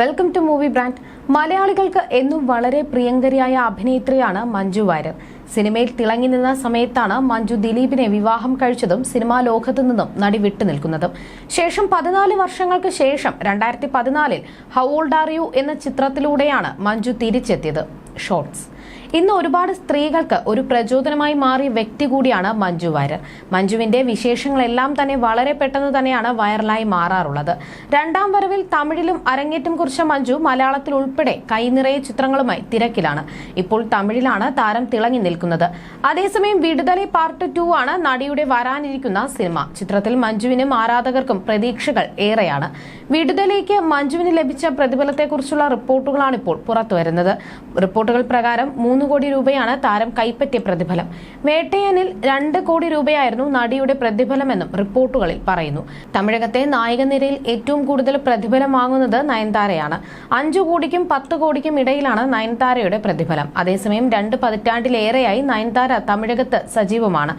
Welcome to movie brand മലയാളികൾക്ക് എന്നും വളരെ പ്രിയങ്കരിയായ അഭിനേത്രിയാണ് മഞ്ജു വാര്യർ. സിനിമയിൽ തിളങ്ങി നിന്ന സമയത്താണ് മഞ്ജു ദിലീപിനെ വിവാഹം കഴിച്ചതും സിനിമാ ലോകത്തു നിന്നും നടി വിട്ടുനിൽക്കുന്നതും ശേഷം പതിനാല് വർഷങ്ങൾക്ക് ശേഷം രണ്ടായിരത്തി പതിനാലിൽ ഹൗ ഓൾഡ് ആർ യു എന്ന ചിത്രത്തിലൂടെയാണ് മഞ്ജു തിരിച്ചെത്തിയത്. ഷോർട്സ് ഇന്ന് ഒരുപാട് സ്ത്രീകൾക്ക് ഒരു പ്രചോദനമായി മാറിയ വ്യക്തി കൂടിയാണ് മഞ്ജു വാര്യർ. മഞ്ജുവിന്റെ വിശേഷങ്ങളെല്ലാം തന്നെ വളരെ പെട്ടെന്ന് തന്നെയാണ് വൈറലായി മാറാറുള്ളത്. രണ്ടാം വരവിൽ തമിഴിലും അരങ്ങേറ്റം കുറിച്ച മഞ്ജു മലയാളത്തിൽ ഉൾപ്പെടെ കൈനിറയെ ചിത്രങ്ങളുമായി തിരക്കിലാണ്. ഇപ്പോൾ തമിഴിലാണ് താരം തിളങ്ങി നിൽക്കുന്നത്. അതേസമയം വിടുതലെ പാർട്ട് ടു ആണ് നടിയുടെ വരാനിരിക്കുന്ന സിനിമ. ചിത്രത്തിൽ മഞ്ജുവിനും ആരാധകർക്കും പ്രതീക്ഷകൾ ഏറെയാണ്. വിടുതലേക്ക് മഞ്ജുവിന് ലഭിച്ച പ്രതിഫലത്തെക്കുറിച്ചുള്ള റിപ്പോർട്ടുകളാണ് ഇപ്പോൾ പുറത്തുവരുന്നത്. റിപ്പോർട്ടുകൾ പ്രകാരം മൂന്ന് കോടി രൂപയാണ് താരം കൈപ്പറ്റിയ പ്രതിഫലം. വേട്ടയനിൽ രണ്ട് കോടി രൂപയായിരുന്നു നടിയുടെ പ്രതിഫലമെന്നും റിപ്പോർട്ടുകളിൽ പറയുന്നു. തമിഴകത്തെ നായക നിരയിൽ ഏറ്റവും കൂടുതൽ പ്രതിഫലം വാങ്ങുന്നത് നയൻതാരയാണ്. അഞ്ചു കോടിക്കും പത്ത് കോടിക്കും ഇടയിലാണ് നയൻതാരയുടെ പ്രതിഫലം. അതേസമയം രണ്ട് പതിറ്റാണ്ടിലേറെയായി നയൻതാര തമിഴകത്ത് സജീവമാണ്.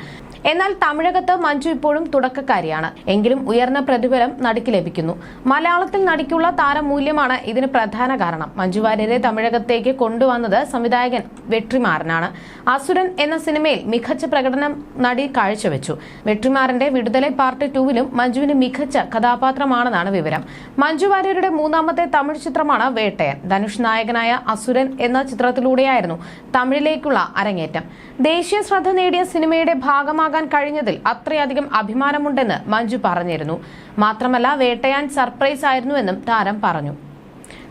എന്നാൽ തമിഴകത്ത് മഞ്ജു ഇപ്പോഴും തുടക്കക്കാരിയാണ്. എങ്കിലും ഉയർന്ന പ്രതിഫലം നടിക്ക് ലഭിക്കുന്നു. മലയാളത്തിൽ നടിക്കുള്ള താരമൂല്യമാണ് ഇതിന് പ്രധാന കാരണം. മഞ്ജു വാര്യരെ തമിഴകത്തേക്ക് കൊണ്ടുവന്നത് സംവിധായകൻ വെട്രിമാറനാണ്. അസുരൻ എന്ന സിനിമയിൽ മികച്ച പ്രകടനം നടി കാഴ്ചവെച്ചു. വെട്രിമാറിന്റെ വിടുതലെ പാർട്ട് ടൂവിലും മഞ്ജുവിന് മികച്ച കഥാപാത്രമാണെന്നാണ് വിവരം. മഞ്ജു വാര്യരുടെ മൂന്നാമത്തെ തമിഴ് ചിത്രമാണ് വേട്ടയൻ. ധനുഷ് നായകനായ അസുരൻ എന്ന ചിത്രത്തിലൂടെയായിരുന്നു തമിഴിലേക്കുള്ള അരങ്ങേറ്റം. ദേശീയ ശ്രദ്ധ നേടിയ സിനിമയുടെ ഭാഗമാകാൻ കഴിഞ്ഞതിൽ അത്രയധികം അഭിമാനമുണ്ടെന്ന് മഞ്ജു പറഞ്ഞിരുന്നു. മാത്രമല്ല വേട്ടയാൻ സർപ്രൈസ് ആയിരുന്നുവെന്നും താരം പറഞ്ഞു.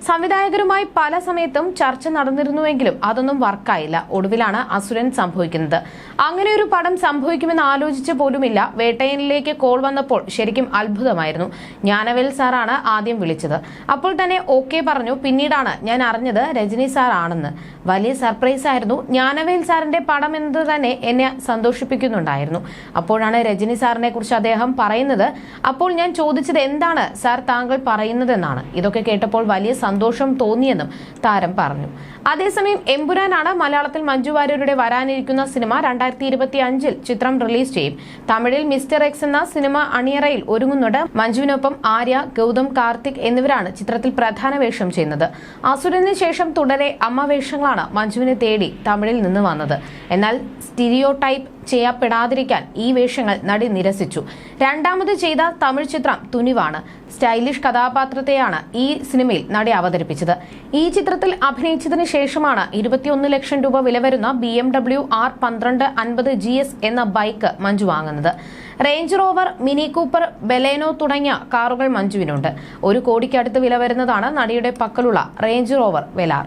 സംവിധായകരുമായി പല സമയത്തും ചർച്ച നടന്നിരുന്നുവെങ്കിലും അതൊന്നും വർക്കായില്ല. ഒടുവിലാണ് അസുരൻ സംഭവിക്കുന്നത്. അങ്ങനെ ഒരു പടം സംഭവിക്കുമെന്ന് ആലോചിച്ച പോലുമില്ല. വേട്ടയനിലേക്ക് കോൾ വന്നപ്പോൾ ശരിക്കും അത്ഭുതമായിരുന്നു. ജ്ഞാനവേൽ സാറാണ് ആദ്യം വിളിച്ചത്. അപ്പോൾ തന്നെ ഓക്കെ പറഞ്ഞു. പിന്നീടാണ് ഞാൻ അറിഞ്ഞത് രജനി സാർ ആണെന്ന്. വലിയ സർപ്രൈസ് ആയിരുന്നു. ജ്ഞാനവേൽ സാറിന്റെ പടം എന്നത് തന്നെ എന്നെ സന്തോഷിപ്പിക്കുന്നുണ്ടായിരുന്നു. അപ്പോഴാണ് രജനി സാറിനെ കുറിച്ച് അദ്ദേഹം പറയുന്നത്. അപ്പോൾ ഞാൻ ചോദിച്ചത് എന്താണ് സാർ താങ്കൾ പറയുന്നതെന്നാണ്. ഇതൊക്കെ കേട്ടപ്പോൾ വലിയ സന്തോഷം തോന്നിയെന്നും താരം പറഞ്ഞു. അതേസമയം എമ്പുരാനാണ് മലയാളത്തിൽ മഞ്ജു വാര്യരുടെ വരാനിരിക്കുന്ന സിനിമ രണ്ടായിരത്തി ഇരുപത്തി അഞ്ചിൽ ചിത്രം റിലീസ് ചെയ്യും. തമിഴിൽ മിസ്റ്റർ എക്സ് എന്ന സിനിമ അണിയറയിൽ ഒരുങ്ങുന്നുണ്ട്. മഞ്ജുവിനൊപ്പം ആര്യ ഗൗതം കാർത്തിക് എന്നിവരാണ് ചിത്രത്തിൽ പ്രധാന വേഷം ചെയ്യുന്നത്. അസുരന് ശേഷം തുടരെ അമ്മ വേഷങ്ങളാണ് മഞ്ജുവിനെ തേടി തമിഴിൽ നിന്ന് വന്നത്. എന്നാൽ സ്റ്റീരിയോ ടൈപ്പ് ചെയ്യപ്പെടാതിരിക്കാൻ ഈ വേഷങ്ങൾ നടി നിരസിച്ചു. രണ്ടാമത് ചെയ്ത തമിഴ് ചിത്രം തുനിവാണ്. സ്റ്റൈലിഷ് കഥാപാത്രത്തെയാണ് ഈ സിനിമയിൽ നടി അവതരിപ്പിച്ചത്. ഈ ചിത്രത്തിൽ അഭിനയിച്ചതിന് ശേഷമാണ് ഇരുപത്തിയൊന്ന് ലക്ഷം രൂപ വില വരുന്ന ബി എം ഡബ്ല്യു ആർ പന്ത്രണ്ട് അൻപത് ജി എസ് എന്ന ബൈക്ക് മഞ്ജു വാങ്ങുന്നത്. Range Rover Mini Cooper Baleno തുടങ്ങിയ കാറുകൾ മഞ്ജുവിനുണ്ട്. ഒരു കോടിക്കടുത്ത് വില വരുന്നതാണ് നടിയുടെ പക്കലുള്ള റേഞ്ച് റോവർ വെലാർ